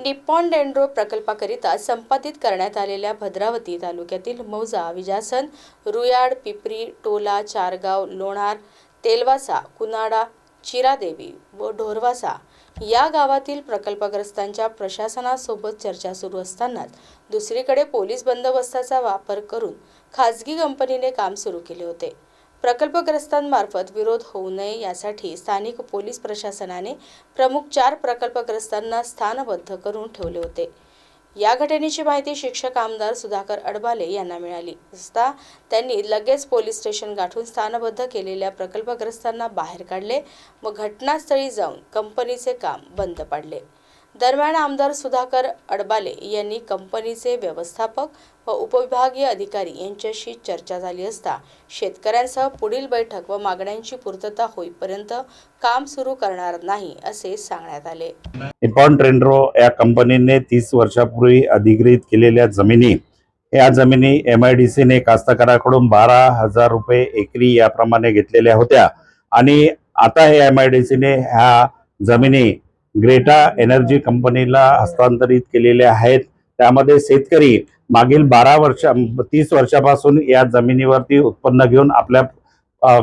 Nippon dendro प्रकल्पाकरिता संपादित करण्यात आलेल्या भद्रावती तालुक्यातील मौजा विजासन रुयाड पिपरी टोला चारगाव लोणार तेलवासा कुनाडा चिरादेवी व ढोरवासा या गावातील प्रकल्पग्रस्तांच्या प्रशासनासोबत चर्चा सुरू असतानाच दुसरीकडे पोलीस बंदोबस्ताचा वापर करून खाजगी कंपनीने काम सुरू केले होते. प्रकल्पग्रस्तांमार्फत विरोध होऊ नये यासाठी स्थानिक पोलीस प्रशासनाने प्रमुख चार प्रकल्पग्रस्तांना स्थानबद्ध करून ठेवले होते. या घटनेची माहिती शिक्षक आमदार सुधाकर अडबाले यांना मिळाली. असता त्यांनी लगेच पोलीस स्टेशन गाठून स्थानबद्ध केलेल्या प्रकल्पग्रस्तांना बाहेर काढले व घटनास्थळी जाऊन कंपनीचे काम बंद पाडले. दरम्यान आमदार सुधाकर अडबाले यांनी कंपनीचे व्यवस्थापक व उपविभागीय अधिकारी यांच्याशी चर्चा झाली असता शेतकऱ्यांसह पुढील बैठक व मागण्यांची पूर्तता होईपर्यंत काम सुरू करणार नाही असे सांगण्यात आले. निपॉन ट्रेंड्रो या कंपनीने तीस वर्षापूर्वी अधिग्रहित केलेल्या जमिनी या जमिनी एम आय डी सीने कास्तकाराकडून बारा हजार रुपये एकरी याप्रमाणे घेतलेल्या होत्या. आणि आता हे एम आय डी सीने ह्या जमिनी ग्रेटा एनर्जी कंपनीला हस्तांतरित केलेले आहेत. त्यामध्ये शेतकरी मागील बारा वर्ष तीस वर्षापासून या जमिनीवरती उत्पन्न घेऊन आपल्या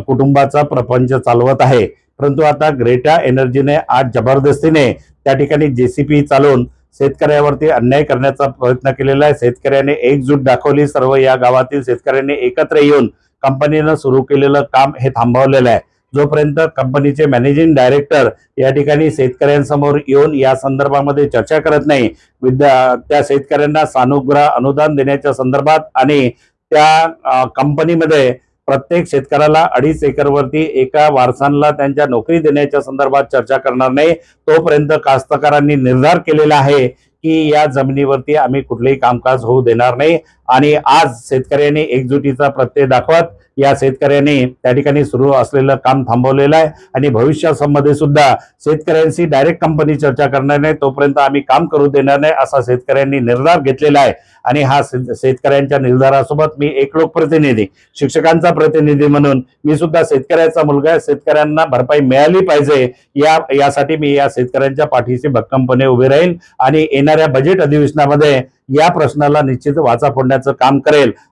कुटुंबाचा प्रपंच चालवत आहे. परंतु आता ग्रेटा एनर्जीने आज जबरदस्तीने त्या ठिकाणी जेसीपी चालवून शेतकऱ्यावरती अन्याय करण्याचा प्रयत्न केलेला आहे. शेतकऱ्याने एकजूट दाखवली. सर्व या गावातील शेतकऱ्यांनी एकत्र येऊन कंपनीनं सुरू केलेलं काम हे थांबवलेलं आहे. जोपर्यंत कंपनीचे मॅनेजिंग डायरेक्टर या ठिकाणी शेतकऱ्यांसमोर येऊन या संदर्भामध्ये चर्चा करत नाही विद्या त्या शेतकऱ्यांना सानुग्रह अनुदान देण्याच्या संदर्भात आणि त्या कंपनीमध्ये प्रत्येक शेतकऱ्याला अडीच एकरवरती एका वारसांना त्यांच्या नोकरी देण्याच्या संदर्भात चर्चा करणार नाही. तोपर्यंत कास्तकारांनी निर्धार केलेला आहे की या जमिनीवरती आम्ही कुठलेही कामकाज होऊ देणार नाही. आणि आज शेतकऱ्यांनी एकजुटीचा प्रत्यय दाखवत या शेतकऱ्यांनी त्या ठिकाणी सुरू असलेलं काम थांबवलेलं आहे. आणि भविष्यासंबंधी सुद्धा शेतकऱ्यांशी डायरेक्ट कंपनी चर्चा करणार नाही तोपर्यंत आम्ही काम करू देणार नाही असा शेतकऱ्यांनी निर्धार घेतलेला आहे. आणि हा शेत- शेतकऱ्यांच्या निर्धारासोबत मी एक लोकप्रतिनिधी शिक्षकांचा प्रतिनिधी म्हणून मी सुद्धा शेतकऱ्याचा मुलगा आहे. शेतकऱ्यांना भरपाई मिळाली पाहिजे या यासाठी मी या शेतकऱ्यांच्या पाठीशी भक्कमपणे उभे राहील आणि येणाऱ्या बजेट अधिवेशनामध्ये या प्रश्नाला निश्चित वाचा फोडण्याचं काम करेल.